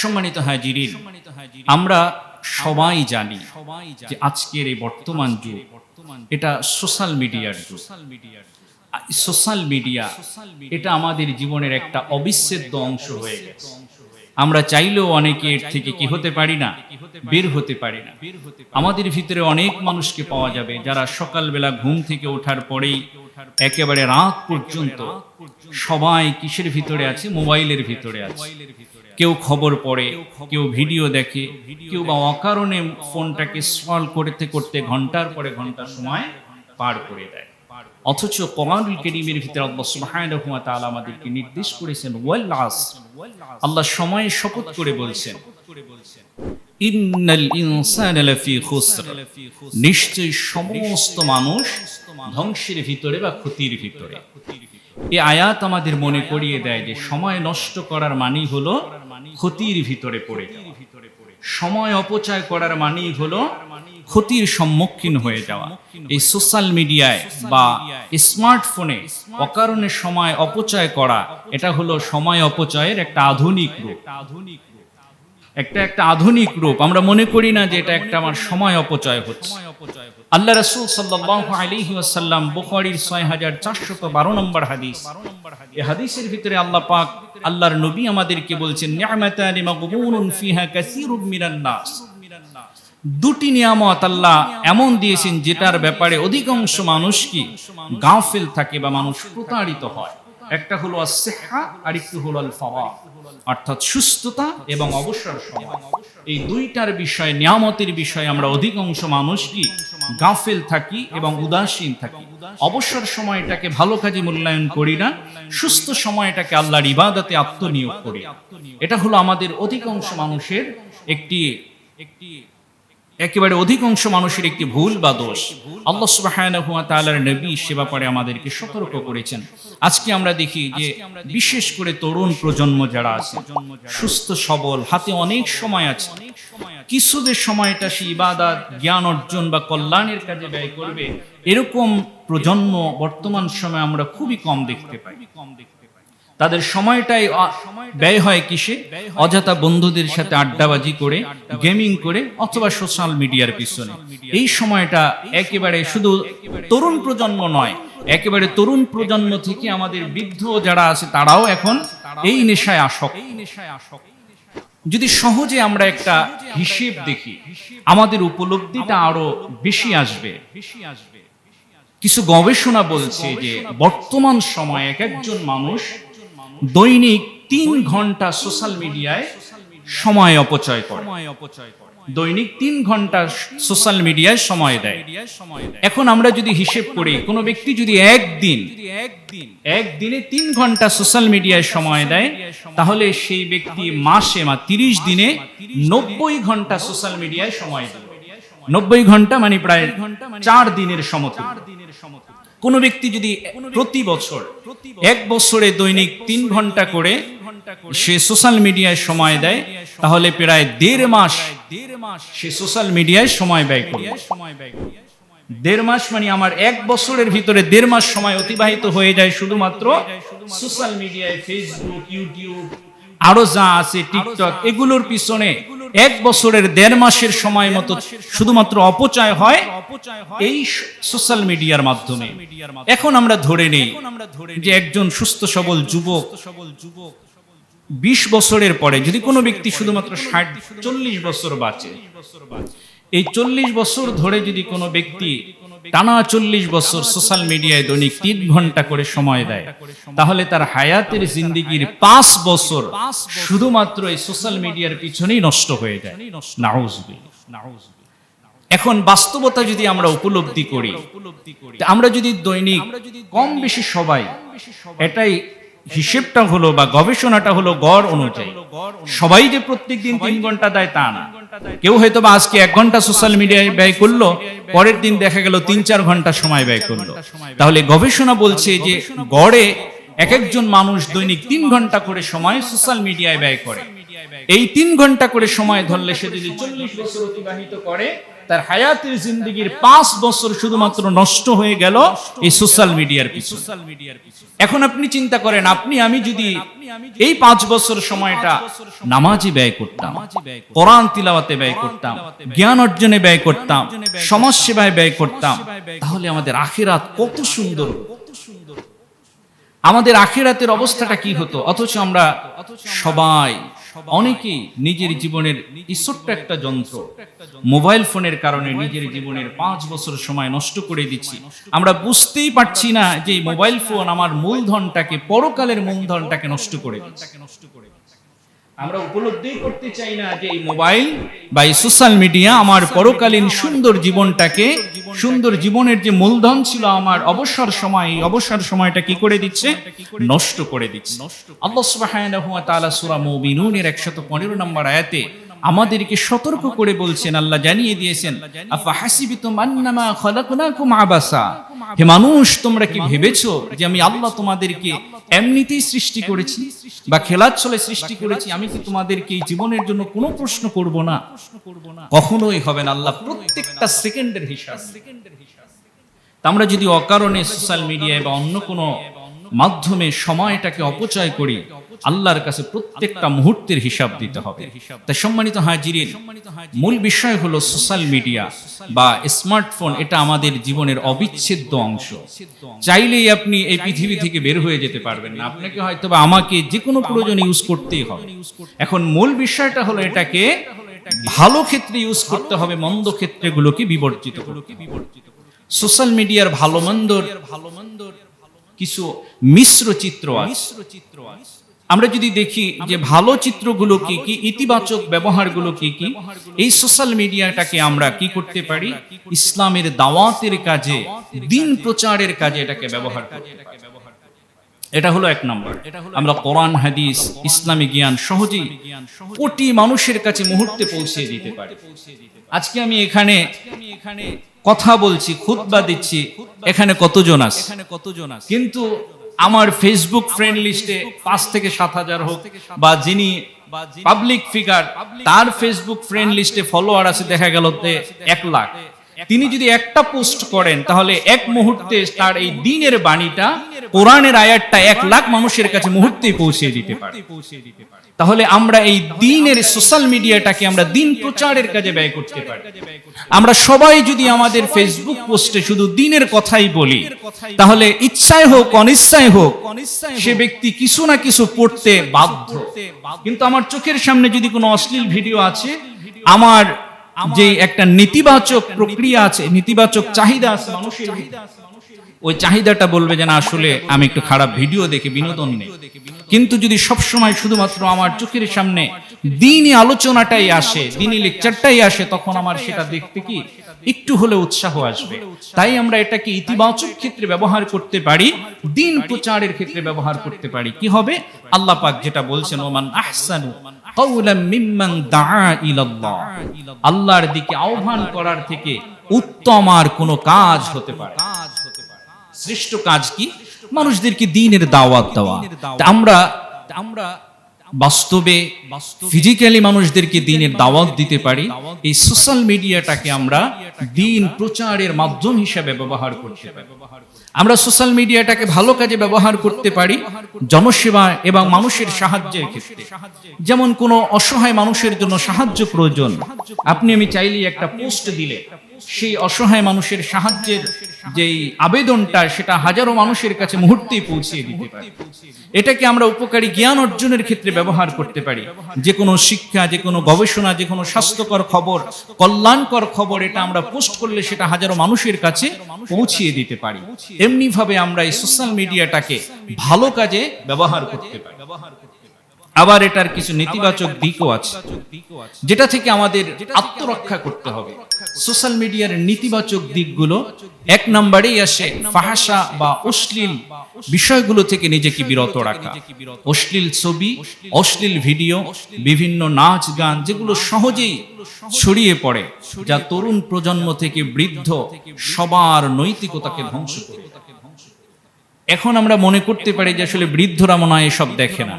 সম্মানিত হাজিরিন আমরা সবাই জানি যে আজকের এই বর্তমান যুগ এটা সোশ্যাল মিডিয়ার যুগ। সোশ্যাল মিডিয়া এটা আমাদের জীবনের একটা অবিচ্ছেদ্য অংশ হয়ে গেছে। আমরা চাইলেও অনেকে এর থেকে কি হতে পারি না বের হতে পারি না। আমাদের ভিতরে অনেক মানুষকে পাওয়া যাবে যারা সকালবেলা ঘুম থেকে ওঠার পরেই একেবারে রাত পর্যন্ত সবাই কিসের ভিতরে আছে? মোবাইলের ভিতরে আছে। কেউ খবর পড়ে কেউ ভিডিও দেখে কেউ বা অকারণে ফোনটাকে স্ক্রল করতে করতে ঘণ্টার পরে ঘণ্টা সময় পার করে দেয়। অথচ কোরআনুল কারীমের ভিতরে আল্লাহ সুবহানাহু ওয়া তাআলা আমাদেরকে নির্দেশ করেছেন ওয়াল আসর আল্লাহ সময়ে শপথ করে বলছেন ইন্নাল ইনসানা লাফি খুসর। নিশ্চয়ই সমস্ত মানুষ ধ্বংসের ভিতরে বা ক্ষতির ভিতরে। এই আয়াত আমাদের মনে করিয়ে দেয় যে সময় নষ্ট করার মানেই হলো ক্ষতির ভিতরে পড়ে যাওয়া। সময় অপচয় করার মানেই হলো ক্ষতির সম্মুখীন হয়ে যাওয়া। এই সোশ্যাল মিডিয়ায় বা স্মার্টফোনে অকারণে সময় অপচয় করা, এটা হলো সময় অপচয়ের একটা আধুনিক রূপ। একটা একটা আধুনিক রূপ। আমরা মনে করি না যে এটা একটা আমার সময় অপচয় হচ্ছে। আল্লাহ রাসূল সাল্লাল্লাহু আলাইহি ওয়াসাল্লাম বুখারীর 6412 নম্বর হাদিস। এই হাদিসের ভিতরে আল্লাহ পাক আল্লাহর নবী আমাদেরকে বলছেন দুটি নিয়ামত আল্লাহ এমন দিয়েছেন যেটার ব্যাপারে অধিকাংশ মানুষ কি গাফিল থাকে বা মানুষ প্রতারিত হয়। একটা হলো আর একটু হলো আল ফাওয়া অর্থাৎ সুস্থতা এবং অবসর সময়। এই দুইটার বিষয়ে নিয়ামতের বিষয়ে আমরা অধিকাংশ মানুষ কি গাফেল থাকি এবং উদাসীন থাকি। অবসর সময়টাকে ভালো কাজে মূল্যায়ন করি না সুস্থ সময়টাকে আল্লাহর ইবাদাতে আত্মনিয়োগ করি। এটা হলো আমাদের অধিকাংশ মানুষের একটি একটি একেবারে অধিকাংশ মানুষের একটি ভুল বা দোষ। আল্লাহ সুবহানাহু ওয়া তাআলার নবী সে ব্যাপারে আমাদেরকে সতর্ক করেছেন। আজকে আমরা দেখি যে বিশেষ করে তরুণ প্রজন্ম যারা আছে সুস্থ সবল হাতে অনেক সময় আছে। কিছু যে সময়টা সে ইবাদত জ্ঞান অর্জন বা কল্যাণের কাজে ব্যয় করবে। এরকম প্রজন্ম বর্তমান সময়ে আমরা খুবই কম দেখতে পাই। কম দেখতে তাদের সময়টাই ব্যয় হয় কিসে? অযথা বন্ধুদের সাথে আড্ডাবাজি করে, গেমিং করে, অথবা সোশ্যাল মিডিয়ার পিছনে। এই সময়টা একেবারে শুধু তরুণ প্রজন্ম নয়, একেবারে তরুণ প্রজন্ম থেকে আমাদের বৃদ্ধ যারা আছে, তারাও এখন এই নেশায় আসক এই নেশায় আসক যদি সহজে আমরা একটা হিসেব দেখি, আমাদের উপলব্ধিটা আরও বেশি আসবে বেশি আসবে। কিছু গবেষণা বলছে যে বর্তমান সময়ে এক একজন মানুষ দৈনিক তিন ঘণ্টা সোশ্যাল মিডিয়ায় সময় অপচয় করে। দৈনিক তিন ঘণ্টা সোশ্যাল মিডিয়ায় সময় দেয়। এখন আমরা যদি হিসেব করি, কোনো ব্যক্তি যদি একদিন একদিন তিন ঘণ্টা সোশ্যাল মিডিয়ায় সময় দেয়, তাহলে সেই ব্যক্তি মাসে বা তিরিশ দিনে নব্বই ঘণ্টা সোশ্যাল মিডিয়ায় সময় দেয় নব্বই ঘণ্টা মানে প্রায় চার দিনের সমতুল্য। কোন ব্যক্তি যদি প্রতি বছর এক বছরে দৈনিক তিন ঘণ্টা করে সে সোশ্যাল মিডিয়ায় সময় দেয় তাহলে প্রায় দেড় মাস দেড় মাস সে সোশ্যাল মিডিয়ায় সময় ব্যয় করবে। দেড় মাস মানে আমার এক বছরের ভিতরে দেড় মাস সময় অতিবাহিত হয়ে যায় শুধুমাত্র সোশ্যাল মিডিয়ায় ফেসবুক ইউটিউব আরও যা আছে টিকটক এগুলোর পিছনে এক বছরের দেড় মাসের সময় মতো শুধুমাত্র অপচয় হয় এই সোশ্যাল মিডিয়ার মাধ্যমে। এখন আমরা ধরে নেই যে একজন সুস্থ সবল যুবক সবল যুবক। বিশ বছরের পরে যদি কোনো ব্যক্তি শুধুমাত্র ষাট চল্লিশ বছর বাঁচে এই চল্লিশ বছর ধরে যদি কোনো ব্যক্তি টানা চল্লিশ বছর সোশ্যাল মিডিয়ায় দৈনিক তিন ঘণ্টা করে সময় দেয়। তাহলে তার হায়াতের জিন্দিগির পাঁচ বছর শুধুমাত্র এই সোশ্যাল মিডিয়ার পিছনেই নষ্ট হয়ে যায়। নাউজবিল্লাহ। এখন বাস্তবতা যদি আমরা উপলব্ধি করি আমরা যদি দৈনিক কম বেশি সবাই, এটাই হিসেবটা হলো বা গবেষণাটা হলো গড় অনুযায়ী। সবাই যে প্রত্যেকদিন তিন ঘণ্টা দেয় তা না। কেউ হয়তো বা আজকে এক ঘণ্টা সোশ্যাল মিডিয়ায় ব্যয় করল, পরের দিন দেখা গেল তিন চার ঘণ্টা সময় ব্যয় করল। তাহলে গবেষণা বলছে যে গড়ে এক একজন মানুষ দৈনিক তিন ঘণ্টা করে সময় সোশ্যাল মিডিয়ায় ব্যয় করে। এই তিন ঘণ্টা করে সময় ধরলে সে যদি চল্লিশ বছর অতিবাহিত করে তার হায়াতের জিন্দগির পাঁচ বছর শুধুমাত্র নষ্ট হয়ে গেল এই সোশ্যাল মিডিয়ার পিছনে। এখন আপনি চিন্তা করেন আপনি আমি যদি এই পাঁচ বছর সময়টা নামাজে ব্যয় করতাম কোরআন তিলাওয়াতে ব্যয় করতাম জ্ঞান অর্জনে ব্যয় করতাম সমাজ সেবায় ব্যয় করতাম তাহলে আমাদের আখিরাত কত সুন্দর। আমাদের আখিরাতের অবস্থাটা কি হতো? অথচ আমরা সবাই অনেকেই নিজের জীবনের ছোট্ট একটা যন্ত্র মোবাইল ফোনের কারণে নিজের জীবনের পাঁচ বছর সময় নষ্ট করে দিচ্ছি। আমরা বুঝতেই পারছি না যে মোবাইল ফোন আমার মূলধনটাকে পরকালের মূলধনটাকে নষ্ট করে দিচ্ছে। আমরা উপলব্ধি করতে চাই না যে এই মোবাইল বা এই সোশ্যাল মিডিয়া আমার পরকালীন সুন্দর জীবনটাকে, সুন্দর জীবনের যে মূলধন ছিল আমার অবসর সময়, এই অবসর সময়টা কি করে দিচ্ছে? নষ্ট করে দিচ্ছে। আল্লাহ সুবহানাহু ওয়া তাআলা সূরা মুমিনুনের 115 নম্বর আয়াতে আমাদেরকে সতর্ক করে বলছেন, আল্লাহ জানিয়ে দিয়েছেন হে মানুষ, তোমরা কি ভেবেছো যে আমি আল্লাহ তোমাদেরকে এমনিতেই সৃষ্টি করেছি বা খেলার ছলে সৃষ্টি করেছি? আমি কি তোমাদেরকে এই জীবনের জন্য কোনো প্রশ্ন করব না? কখনোই হবে না, আল্লাহ প্রত্যেকটা সেকেন্ডের হিসাব। আমরা যদি অকারণে সোশ্যাল মিডিয়ায় বা অন্য কোনো মাধ্যমে সময়টাকে অপচয় করি আল্লাহর কাছে প্রত্যেকটা মুহূর্তের হিসাব দিতে হবে। তাই সম্মানিত হাজিরিন মূল বিষয় হলো সোশ্যাল মিডিয়া বা স্মার্টফোন এটা আমাদের জীবনের অবিচ্ছেদ্য অংশ। চাইলেই আপনি এই পৃথিবী থেকে বের হয়ে যেতে পারবেন না। আপনাকে হয়তো বা আমাকে যে কোনো প্রয়োজন ইউজ করতেই হবে। এখন মূল বিষয়টা হলো এটাকে ভালো ক্ষেত্রে ইউজ করতে হবে মন্দ ক্ষেত্রেগুলোকে বিবর্জিত সোশ্যাল মিডিয়ার ভালো মন্দর ভালো মন্দর কিছু মিশ্র চিত্র মিশ্র চিত্র আমরা যদি দেখি যে ভালো চিত্রগুলো কি কি ইতিবাচক ব্যবহারগুলো কি কি এই সোশ্যাল মিডিয়াটাকে আমরা কি করতে পারি? ইসলামের দাওয়াতের কাজে দিন প্রচারের কাজে এটাকে ব্যবহার করতে পারি। এটা হলো এক নম্বর। আমরা কোরআন হাদিস ইসলামী জ্ঞান সহজেই কোটি মানুষের কাছে মুহূর্তে পৌঁছে দিতে পারি। আজকে আমি এখানে এখানে কথা বলছি খুতবা দিচ্ছি। এখানে কতজন আছে? এখানে কতজন আছে? কিন্তু আমার ফেসবুক ফ্রেন্ড লিস্টে পাঁচ থেকে সাত হাজার হোক, বা যিনি পাবলিক ফিগার তার ফেসবুক ফ্রেন্ড লিস্টে ফলোয়ার আছে, দেখা গেল এক লাখ। তিনি যদি একটা পোস্ট করেন তাহলে এক মুহূর্তে তার এই দিনের বাণীটা কোরআনের আয়াতটা এক লাখ মানুষের কাছে মুহূর্তেই পৌঁছে দিতে পারে। তাহলে আমরা এই দিনের সোশ্যাল মিডিয়াটাকে আমরা দিন প্রচারের কাজে ব্যয় করতে পারি। আমরা সবাই যদি আমাদের ফেসবুক পোস্টে শুধু দিনের কথাই বলি তাহলে ইচ্ছায় হোক অনিচ্ছায় হোক সে ব্যক্তি কিছু না কিছু পড়তে বাধ্য। কিন্তু আমার চোখের সামনে যদি কোনো অশ্লীল ভিডিও আছে। আমার যে একটা নেতিবাচক প্রক্রিয়া আছে নেতিবাচক চাহিদা আছে মানুষের ওই চাহিদাটা বলবে যে না আসলে আমি একটু খারাপ ভিডিও দেখে বিনোদন নেই। কিন্তু যদি সবসময় শুধুমাত্র আমার চোখের সামনে দিনই আলোচনাটাই আসে দিনই লেকচারটাই আসে তখন আমার সেটা দেখতে কি একটু হলে উৎসাহ আসবে। তাই আমরা এটাকে ইতিবাচক ক্ষেত্রে ব্যবহার করতে পারি দিন প্রচারের ক্ষেত্রে ব্যবহার করতে পারি। কি হবে? আল্লাহ পাক যেটা বলছেন ওমান আহসানু আল্লাহর দিকে আহ্বান করার থেকে উত্তম আর কোনো কাজ হতে পারে শ্রেষ্ঠ কাজ কি? মানুষদেরকে দিনের দাওয়াত দেওয়া। আমরা আমরা বাস্তবে ফিজিক্যালি মানুষদেরকে দিনের দাওয়াত দিতে পারি। এই সোশ্যাল মিডিয়াটাকে আমরা দিন প্রচারের মাধ্যম হিসেবে ব্যবহার করতে পারি। আমরা সোশ্যাল মিডিয়াটাকে ভালো কাজে ব্যবহার করতে পারি জনসেবা এবং মানুষের সাহায্যের ক্ষেত্রে। যেমন কোনো অসহায় মানুষের জন্য সাহায্য প্রয়োজন। আপনি আমি চাইলেই একটা পোস্ট দিলে সেই অসহায় মানুষের সাহায্যের যেই আবেদনটা, সেটা হাজারো মানুষের কাছে মুহূর্তেই পৌঁছিয়ে দিতে পারে। এটাকে আমরা উপকারী জ্ঞান অর্জনের ক্ষেত্রে ব্যবহার করতে পারি। যে কোনো শিক্ষা, যে কোনো গবেষণা, যে কোনো স্বাস্থ্যকর খবর, কল্যাণকর খবর, এটা আমরা পোস্ট করলে সেটা হাজারো মানুষের কাছে পৌঁছিয়ে দিতে পারি। এমনি ভাবে আমরা এই সোশ্যাল মিডিয়াটাকে ভালো কাজে ব্যবহার করতে পারি। আবার এটার কিছু নেতিবাচক দিকও আছে, যেটা থেকে আমাদের আত্মরক্ষা করতে হবে। সোশ্যাল মিডিয়ার নেতিবাচক দিকগুলো এক নম্বরেই আসে ফাহাসা বা অশ্লীল বিষয়গুলো থেকে নিজেকে বিরত রাখা। অশ্লীল ছবি, অশ্লীল ভিডিও, বিভিন্ন নাচ গান, যেগুলো সহজেই ছড়িয়ে পড়ে, যা তরুণ প্রজন্ম থেকে বৃদ্ধ সবার নৈতিকতাকে ধ্বংস করে। এখন আমরা মনে করতে পারি যে আসলে বৃদ্ধরা মনে হয় এসব দেখে না।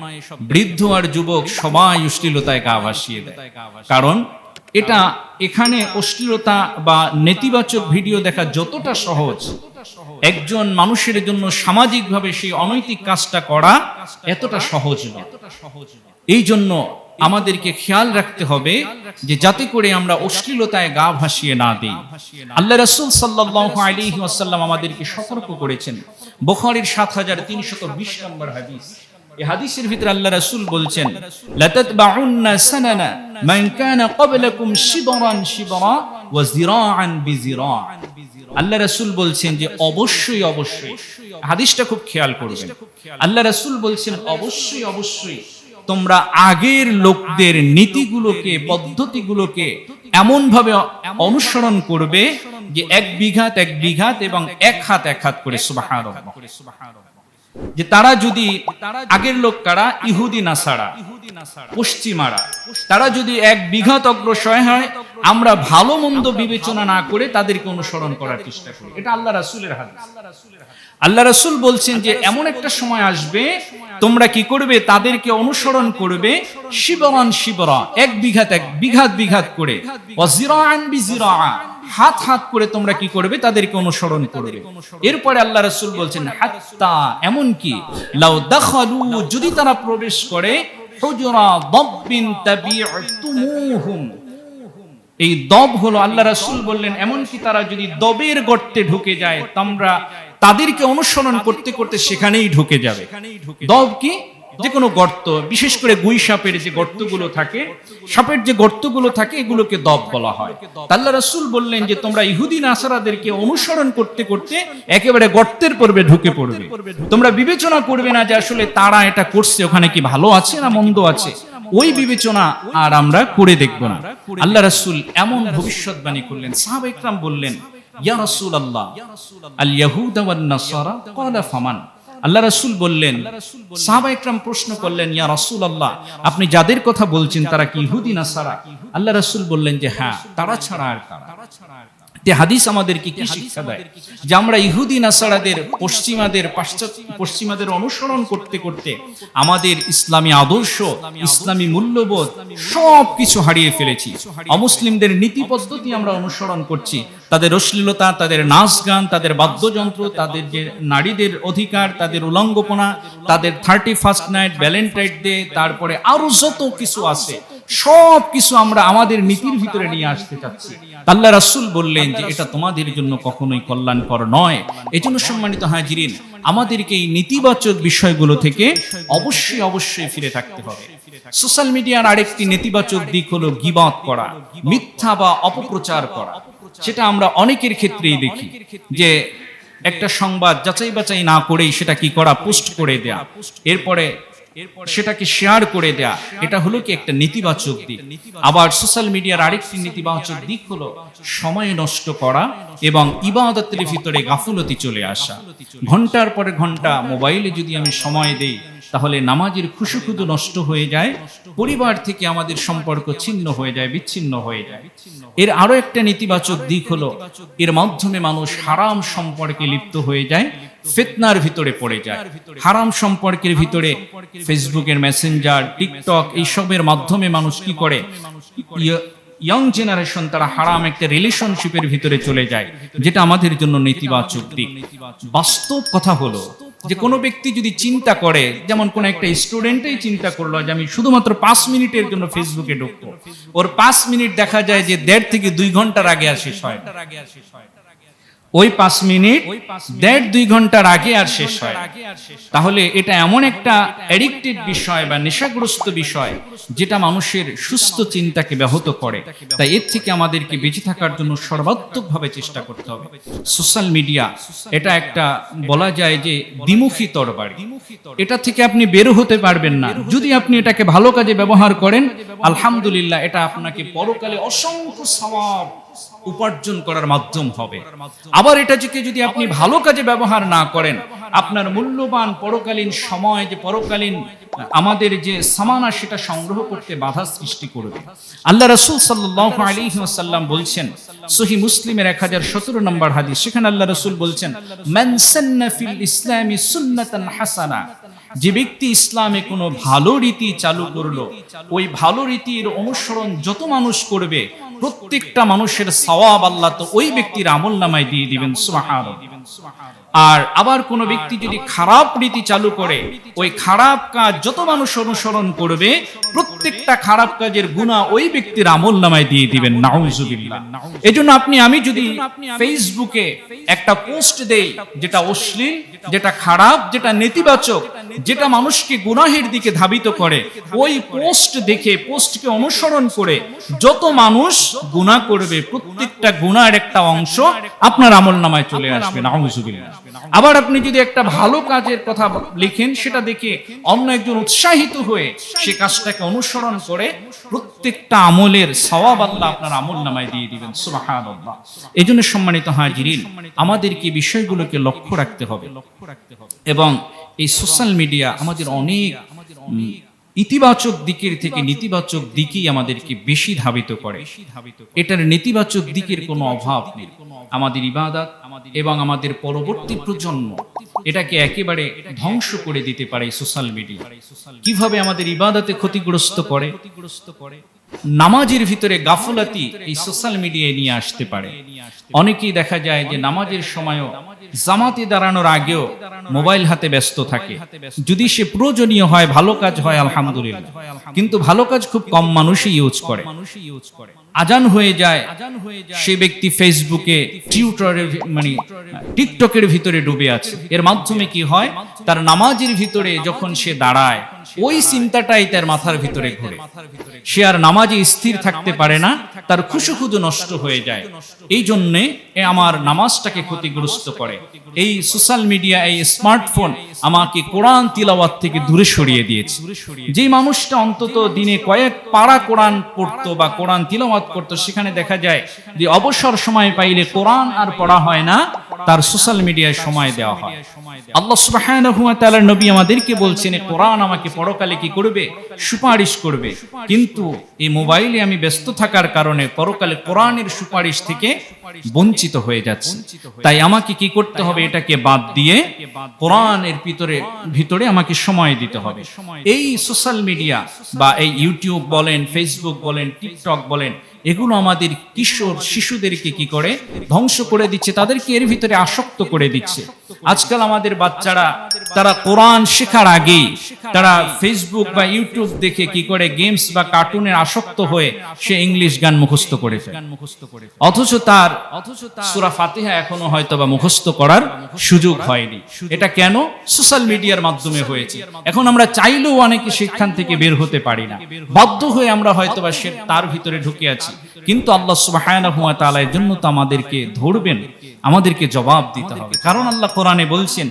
বৃদ্ধ আর যুবক সবাই অশ্লীলতায় গা ভাসিয়ে দেয়। কারণ এটা এখানে অশ্লীলতা বা নেতিবাচক ভিডিও দেখা যতটা সহজ। একজন মানুষের জন্য সামাজিকভাবে সেই অনৈতিক কাজটা করা এতটা সহজ নয়। এই জন্য আমাদেরকে খেয়াল রাখতে হবে যে যাতে করে আমরা অশ্লীলতায় গা ভাসিয়ে না দিই। আল্লাহ রসুল সাল্লাহ আলী ওয়াসাল্লাম আমাদেরকে সতর্ক করেছেন। বখারির সাত হাজার তিনশত বিশ নম্বর হাদিস। এই হাদিসের ভিতরে আল্লাহ রাসূল বলছেন, লাতাতবাউন্না সানানা মান কানা ক্বাবলাকুম শিবরান শিবরা ওয়া যিরাআন বিযিরা। আল্লাহ রাসূল বলছেন যে, অবশ্যই অবশ্যই। হাদিসটা খুব খেয়াল করবেন। আল্লাহ রাসূল বলছেন, অবশ্যই অবশ্যই। তোমরা আগের লোকদের নীতিগুলোকে, পদ্ধতিগুলোকে এমন ভাবে অনুসরণ করবে যে এক বিঘাত এক বিঘাত এবং এক হাত এক হাত করে, সুবহানাল্লাহ। যে তারা যদি আগের লোক কারা ইহুদি নাসারা, পশ্চিমারা, তারা যদি এক বিঘাত অগ্রসয় হয়, আমরা ভালো মন্দ বিবেচনা না করে তাদেরকে অনুসরণ করার চেষ্টা করি। এটা আল্লাহ রাসুলের হাদিস। আল্লাহ রাসুল বলছেন যে এমন একটা সময় আসবে তোমরা কি করবে? তাদেরকে অনুসরণ করবে শিবরান শিবরা এক বিঘাত এক বিঘাত বিঘাত করে। হাত হাত করে তোমরা কি করবে? তাদেরকে অনুসরণ করবে। এরপরে আল্লাহ রাসূল বলছেন হাত্তা এমন কি? লাউ দাখালু যদি তারা প্রবেশ করে হুজরা দাব্বিন তাবি'তুমুহুম এই দব হলো আল্লাহ রাসূল বললেন এমনকি তারা যদি দবের গর্তে ঢুকে যায় তোমরা তাদেরকে অনুসরণ করতে করতে সেখানেই ঢুকে যাবে। দব কি? যে কোনো গর্ত বিশেষ করে গুই সাপের যে গর্তগুলো থাকে সাপের যে গর্তগুলো থাকে এগুলোকে দব বলা হয়। আল্লাহ রাসূল বললেন যে তোমরা ইহুদি নাসারাদেরকে অনুসরণ করতে করতে একেবারে গর্তের পর্বে ঢুকে পড়বে। তোমরা বিবেচনা করবে না যে আসলে তারা এটা করছে ওখানে কি ভালো আছে না মন্দ আছে। ওই বিবেচনা আর আমরা করে দেখব না। আল্লাহ রাসূল এমন ভবিষ্যৎবাণী করলেন। সাহাবা ইকরাম বললেন ইয়া রাসূল আল্লাহ আল ইয়াহুদা ওয়ান নাসারা ক্বালা ফামান। আল্লাহ রাসূল বললেন সাহাবা প্রশ্ন করলেন ইয়া রাসূল। আল্লাহ আপনি যাদের কথা বলছেন তারা কি ইহুদি নাসারা? আল্লাহ রসুল বললেন যে হ্যাঁ তারা ছাড়া আর কারা? তে হাদিস আমাদেরকে কি শিক্ষা দেয়? যে আমরা ইহুদি নাসারাদের পশ্চিমাদের পাশ্চাত্য পশ্চিমাদের অনুসরণ করতে করতে আমাদের ইসলামী আদর্শ ইসলামী মূল্যবোধ সব কিছু হারিয়ে ফেলেছি। অমুসলিমদের নীতি পদ্ধতি আমরা অনুসরণ করছি। তাদের অশ্লীলতা তাদের নাচ গান তাদের বাদ্যযন্ত্র তাদের যে নারীদের অধিকার তাদের উলঙ্গপনা তাদের thirty first night Valentine day তারপরে আরও যত কিছু আছে সব কিছু আমরা আমাদের নীতির ভিতরে নিয়ে আসতে চাচ্ছি। আল্লাহ রাসূল বললেন যে এটা তোমাদের জন্য কখনোই কল্যাণকর নয়। এজন্য সম্মানিত হাজিরিন, আমাদেরকে এই নেতিবাচক বিষয়গুলো থেকে অবশ্যই অবশ্যই ফিরে থাকতে হবে। সোশ্যাল মিডিয়ার আরেকটি নেতিবাচক দিক হলো গিবাত করা, মিথ্যা বা অপপ্রচার করা। সেটা আমরা অনেকের ক্ষেত্রেই দেখি যে একটা সংবাদ যাচাই বাছাই না করেই সেটা কি করা, পোস্ট করে দেয়া। এরপরে সেটাকে শেয়ার করে দেয়া। এটা হলো কি একটা নেতিবাচক দিক। আবার সোশ্যাল মিডিয়ার আরেকটি নেতিবাচক দিক হলো সময় নষ্ট করা এবং ইবাদতের ভিতরে গাফুলতি চলে আসা। ঘণ্টার পরে ঘণ্টা মোবাইলে যদি আমি সময় দেই, তাহলে নামাজের খুশুখুদু নষ্ট হয়ে যায়, পরিবার থেকে আমাদের সম্পর্ক ছিন্ন হয়ে যায়, বিচ্ছিন্ন হয়ে যায়। এর আরও একটা নেতিবাচক দিক হলো, এর মাধ্যমে মানুষ হারাম সম্পর্কে লিপ্ত হয়ে যায় ফিতনার ভিতরে পড়ে যায়। হারাম সম্পর্কের ভিতরে ফেসবুকের মেসেঞ্জার টিকটক এইসবের মাধ্যমে মানুষ কি করে? ইয়ং জেনারেশন তারা হারাম একটা রিলেশনশিপের ভিতরে চলে যায় যেটা আমাদের জন্য নেতিবাচক দিক। বাস্তব কথা হলো যে কোনো ব্যক্তি যদি চিন্তা করে যেমন কোন একটা স্টুডেন্টই চিন্তা করল যে আমি শুধুমাত্র পাঁচ মিনিটের জন্য ফেসবুকে ঢুকবো। ওর পাঁচ মিনিট দেখা যায় যে দেড় থেকে দুই ঘণ্টার আগে আর শেষ হয়। ওই পাঁচ মিনিট দেড় দুই ঘণ্টার আগে আর শেষ হয়। তাহলে এটা এমন একটা অ্যাডিক্টেড বিষয় বা নেশাগ্রস্ত বিষয় যেটা মানুষের সুস্থ চিন্তাকে ব্যাহত করে। তাই এর থেকে আমাদেরকে বেঁচে থাকার জন্য সর্বাত্মকভাবে চেষ্টা করতে হবে। সোশ্যাল মিডিয়া এটা একটা বলা যায় যে দ্বিমুখী তরবারি। এটা থেকে আপনি বের হতে পারবেন না। যদি আপনি এটাকে ভালো কাজে ব্যবহার করেন আলহামদুলিল্লাহ এটা আপনাকে পরকালে অসংখ্য সওয়াব উপার্জন করার মাধ্যম হবে। আবার এটা থেকে যদি আপনি ভালো কাজে ব্যবহার না করেন, আপনার মূল্যবান পরকালীন সময় যে পরকালীন, আমাদের যে সামানা, সেটা সংগ্রহ করতে বাধা সৃষ্টি করবে। আল্লাহ রসুল সাল্লাহ আলী সাল্লাম বলছেন সহি মুসলিমের এক হাজার সতেরো নম্বর হাদিস, সেখানে আল্লাহ রসুল বলছেন ইসলামী সুন্নাতান হাসানা যে ব্যক্তি ইসলামে কোনো ভালো রীতি চালু করল, ওই ভালো রীতির অনুসরণ যত মানুষ করবে প্রত্যেকটা মানুষের সওয়াব আল্লাহ তো ওই ব্যক্তির আমল নামায় দিয়ে দিবেন, সুবহানাল্লাহ। আর আবার কোনো ব্যক্তি যদি খারাপ রীতি চালু করে, ওই খারাপ কাজ যত মানুষ অনুসরণ করবে, প্রত্যেকটা খারাপ কাজের গুণা ওই ব্যক্তির আমল নামায় দিয়ে দিবেন, নাউজুবিল্লাহ। এজন্য আপনি, আমি যদি ফেসবুকে একটা পোস্ট দেই, যেটা অশ্লীল, যেটা খারাপ, যেটা নেতিবাচক যেটা মানুষকে গুনাহের দিকে ধাবিত করে ওই পোস্ট দেখে পোস্টকে অনুসরণ করে যত মানুষ গুনাহ করবে প্রত্যেকটা গুনার একটা অংশ আপনার আমল নামায় চলে আসবে আবার আপনি যদি একটা ভালো কাজের কথা লিখেন সেটা দেখে অন্য একজন উৎসাহিত হয়ে সে কাজটাকে অনুসরণ করে প্রত্যেকটা আমলের সওয়াব আল্লাহ আপনার আমল নামায় দিয়ে দিবেন এই জন্য সম্মানিত হাজিরিন আমাদেরকে বিষয়গুলোকে লক্ষ্য রাখতে হবে। এবং এই সোশ্যাল মিডিয়া আমাদের অনেক ইতিবাচক দিকের থেকে নেতিবাচক দিকেই আমাদেরকে বেশি ধাবিত করে। এটার নেতিবাচক দিকের কোনো অভাব নেই। আমাদের ইবাদত এবং আমাদের পরবর্তী প্রজন্ম এটাকে একেবারে ধ্বংস করে দিতে পারে সোশ্যাল মিডিয়া কীভাবে আমাদের ইবাদতে ক্ষতিগ্রস্ত করে? নামাজের ভিতরে গাফলাতি এই সোশ্যাল মিডিয়ায় নিয়ে আসতে পারে। অনেকেই দেখা যায় যে নামাজের সময়ও জামাতে দাঁড়ানোর আগেও মোবাইল হাতে ব্যস্ত থাকে। যদি সে প্রয়োজনীয় হয়, ভালো কাজ হয়, আলহামদুলিল্লাহ। কিন্তু ভালো কাজ খুব কম মানুষই ইউজ করে। আজান হয়ে যায়, সে ব্যক্তি ফেসবুকে, টিউটরের মানে টিকটকের ভিতরে ডুবে আছে। এর মাধ্যমে কি হয়? তার নামাজের ভিতরে যখন সে দাঁড়ায় ওই চিন্তাটাই তার মাথার ভিতরে ঘুরে। সে আর নামাজে স্থির থাকতে পারে না। তার খুশু খুদু নষ্ট হয়ে যায়। এই জন্যে এ আমার নামাজটাকে ক্ষতিগ্রস্ত করে। এই সোশ্যাল মিডিয়া, এই স্মার্টফোন আমাকে কোরআন তিলাওয়াত থেকে দূরে সরিয়ে দিয়েছে। যে মানুষটা অন্তত দিনে কয়েক পারা কোরআন পড়তো বা কোরআন তিলাওয়াত করতো, সেখানে দেখা যায় যে অবসর সময় পাইলে কোরআন আর পড়া হয় না, তার সোশ্যাল মিডিয়ায় সময় দেওয়া হয়। আল্লাহ সুবহানাহু ওয়া তাআলার নবী আমাদেরকে বলছেন কোরআন আমাকে পরকালে কি করবে? সুপারিশ করবে। কিন্তু এই মোবাইলে আমি ব্যস্ত থাকার কারণে পরকালে কোরআনের সুপারিশ থেকে বঞ্চিত হয়ে যাচ্ছে। তাই আমাকে কি করতে হবে? এটাকে বাদ দিয়ে কোরআনের ভিতরে ভিতরে আমাকে সময় দিতে হবে। এই সোশ্যাল মিডিয়া বা এই ইউটিউব বলেন, ফেসবুক বলেন, টিকটক বলেন, এগুলো আমাদের কিশোর শিশুদেরকে কি করে? ধ্বংস করে দিচ্ছে। তাদেরকে এর ভিতরে আসক্ত করে দিচ্ছে। আজকাল আমাদের বাচ্চারা তারা কোরআন শেখার আগেই, তারা ফেসবুক বা ইউটিউব দেখে কি করে গেমস বা কার্টুনের আসক্ত হয়ে সে ইংলিশ গান মুখস্থ করে অথচ তার সুরা ফাতিহা এখনও হয়তো বা মুখস্থ করার সুযোগ হয়নি। এটা কেন? সোশ্যাল মিডিয়ার মাধ্যমে হয়েছে। এখন আমরা চাইলেও অনেকে সেখান থেকে বের হতে পারি না। বাধ্য হয়ে আমরা হয়তো বা সে তার ভিতরে ঢুকে আছি। কিন্তু আল্লাহ তাআলা এর জন্য তো আমাদেরকে ধরবেন। আমাদেরকে জবাব দিতে হবে। কারণ আল্লাহ কোরআনে বলছেন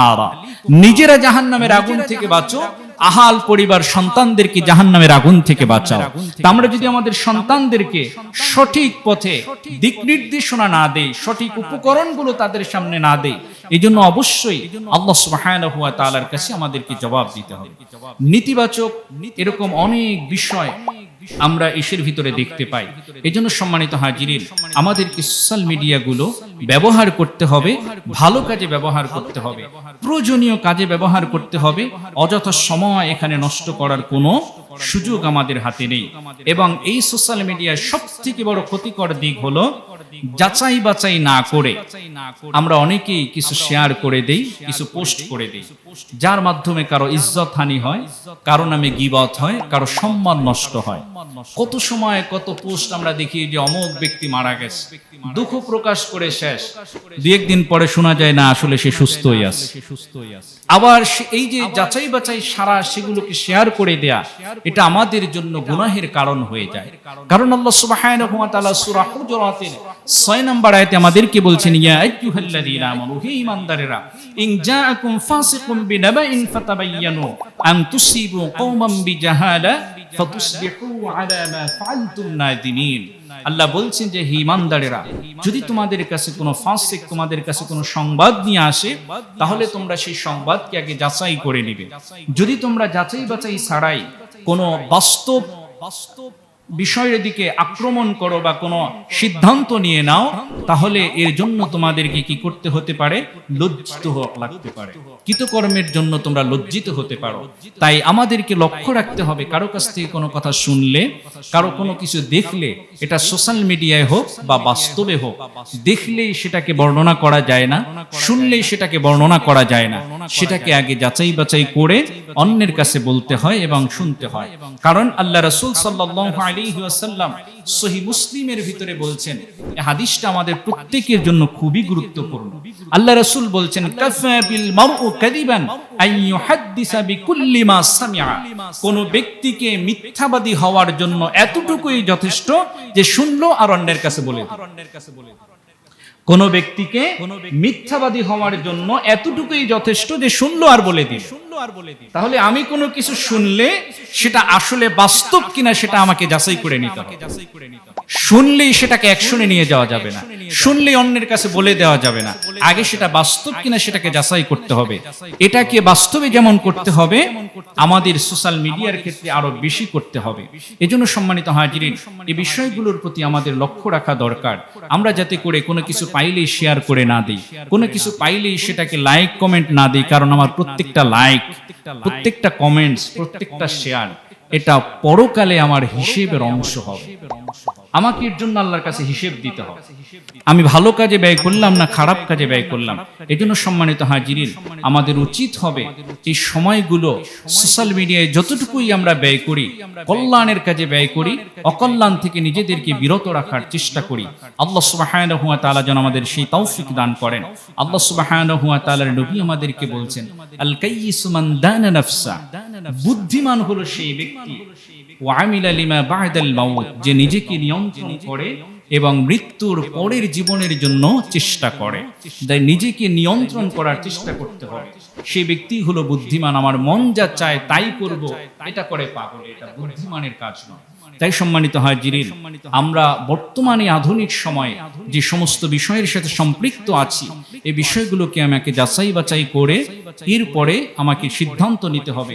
নারা। নিজেরা জাহান্নামের আগুন থেকে বাঁচো আহাল পরিবার সন্তানদেরকে জাহান্নামের আগুন থেকে বাঁচাও। আমরা যদি আমাদের সন্তানদেরকে সঠিক পথে দিক নির্দেশনা না দেই সঠিক উপকরণগুলো তাদের সামনে না দেই এই জন্য অবশ্যই আল্লাহ সুবহানাহু ওয়া তাআলার কাছে আমাদেরকে জবাব দিতে হবে। নেতিবাচক এরকম অনেক বিষয় আমরা এসের ভিতরে দেখতে পাই। এজন্য সম্মানিত হাজিরিন আমাদেরকে সোশ্যাল মিডিয়াগুলো ব্যবহার করতে হবে ভালো কাজে ব্যবহার করতে হবে। প্রয়োজনীয় কাজে ব্যবহার করতে হবে অযথা সময় এখানে নষ্ট করার কোনো সুযোগ আমাদের হাতে নেই। এবং এই সোশ্যাল মিডিয়ার সব থেকে বড় ক্ষতিকর দিক হলো যাচাই বাছাই না করে আমরা অনেকেই কিছু শেয়ার করে দেই, কিছু পোস্ট করে দেই। যার মাধ্যমে কারও ইজ্জত হানি হয়, কারও নামে গিবত হয়, কারও সম্মান নষ্ট হয়। কত সময় কত পোস্ট আমরা দেখি যে অমোক ব্যক্তি মারা গেছে। দুঃখ প্রকাশ করে শেষ। দু একদিন পরে শোনা যায়, না, আসলে সে সুস্থই আছে। আবার এই যে যাচাই বাছাই সারা সেগুলোকে শেয়ার করে দেয়া এটা আমাদের জন্য গুনাহের কারণ হয়ে যায়। কারণ আল্লাহ সুবহানাহু ওয়া তাআলা সূরা হুজুরাতের 6 নম্বর আয়াতে আমাদেরকে বলছেন ইয়া আইয়ুহাল্লাযীনা আমানু হে ঈমানদারেরা ইন জাআকুম ফাসিকুম বিনাবাইন ফাতাবায়ানু আন তুসিবু কওমান বিজাহালা ফাতুসবিহু আলা মা ফাআলতুম নাদিমিন আল্লাহ বলছেন যে, হে ইমানদারেরা, যদি তোমাদের কাছে কোনো ফাসিক, তোমাদের কাছে কোনো সংবাদ নিয়ে আসে, তাহলে তোমরা সেই সংবাদকে আগে যাচাই করে নেবে। যদি তোমরা যাচাই বাছাই ছাড়াই কোনো বাস্তব বাস্তব বিষয়ের দিকে আক্রমণ করো বা কোনো সিদ্ধান্ত নিয়ে নাও, তাহলে এর জন্য তোমাদেরকে কি করতে হতে পারে? লজ্জিত লাগতে পারে। কৃতকর্মের জন্য তোমরা লজ্জিত হতে পারো। তাই আমাদেরকে লক্ষ্য রাখতে হবে কারও কাছ থেকে কোনো কথা শুনলে, কারও কোনো কিছু দেখলে, এটা সোশ্যাল মিডিয়ায় হোক বা বাস্তবে হোক, দেখলেই সেটাকে বর্ণনা করা যায় না, শুনলেই সেটাকে বর্ণনা করা যায় না, সেটাকে আগে যাচাই বাছাই করে অন্যের কাছে বলতে হয় এবং শুনতে হয়। কারণ আল্লাহ রসুল সাল্লাল্লাহু আলাইহি ওয়াসাল্লাম সহি মুসলিমের ভিতরে বলছেন হাদিসটা আমাদের প্রত্যেকের জন্য খুবই গুরুত্বপূর্ণ। আল্লাহ রসুল বলছেন বিল কোন ব্যক্তিকে মিথ্যাবাদী হওয়ার জন্য এতটুকুই যথেষ্ট যে শুনলো আর অন্যের কাছে বলে দিল। কোন ব্যক্তিকে মিথ্যাবাদী হওয়ার জন্য এতটুকুই যথেষ্ট যে শুনলো আর বলে দিল। তাহলে আমি কোনো কিছু শুনলে সেটা আসলে বাস্তব কিনা সেটা আমাকে যাচাই করে নিতে হবে। শুনলেই সেটাকে অ্যাকশনে নিয়ে যাওয়া যাবে না। শুনলেই অন্যের কাছে বলে দেওয়া যাবে না। আগে সেটা বাস্তব কিনা সেটাকে যাচাই করতে হবে। এটাকে বাস্তবে যেমন করতে হবে আমাদের সোশ্যাল মিডিয়ার ক্ষেত্রে আরও বেশি করতে হবে। এজন্য সম্মানিত হাজিরিন এই বিষয়গুলোর প্রতি আমাদের লক্ষ্য রাখা দরকার। আমরা যাতে করে কোনো কিছু পাইলেই শেয়ার করে না দিই। কোনো কিছু পাইলেই সেটাকে লাইক কমেন্ট না দিই কারণ আমার প্রত্যেকটা লাইক প্রত্যেকটা কমেন্টস প্রত্যেকটা শেয়ার এটা পরকালে আমার হিসেবের অংশ হবে। আমাকে এর জন্য আল্লাহর কাছে হিসেব দিতে হবে। আমি ভালো কাজে ব্যয় করলাম না খারাপ কাজে ব্যয় করলাম? এই জন্য সম্মানিত হাজিরিন, আমাদের উচিত হবে এই সময়গুলো সোশ্যাল মিডিয়ায় যতটুকুই আমরা ব্যয় করি, কল্যাণের কাজে ব্যয় করি, অকল্যাণ থেকে নিজেদেরকে বিরত রাখার চেষ্টা করি। আল্লাহ সুবাহায়ন হুয়া তাআলা যেন আমাদের সেই তৌফিক দান করেন। আল্লাহ সুবাহায়ন হুয়া তাআলার নবী আমাদেরকে বলছেন, আল কাইয়িসু মান দানা নাফসা। বুদ্ধিমান হলো সেই ব্যক্তি। ওয়ামিলা লিমা বা'দাল মাউত, যে নিজেকে নিয়ন্ত্রণ করে এবং মৃত্যুর পরের জীবনের জন্য চেষ্টা করে। তাই নিজেকে নিয়ন্ত্রণ করার চেষ্টা করতে হবে। সেই ব্যক্তি হলো বুদ্ধিমান, আমার মন যা চায় তাই করব, এটা করে পাগল, এটা বুদ্ধিমানের কাজ নয়। তাই সম্মানিত হয় জিরিন আমরা বর্তমানে আধুনিক সময়ে যে সমস্ত বিষয়ের সাথে সম্পৃক্ত আছি, এই বিষয়গুলোকে আমাকে যাচাই বাছাই করে এরপরে আমাকে সিদ্ধান্ত নিতে হবে।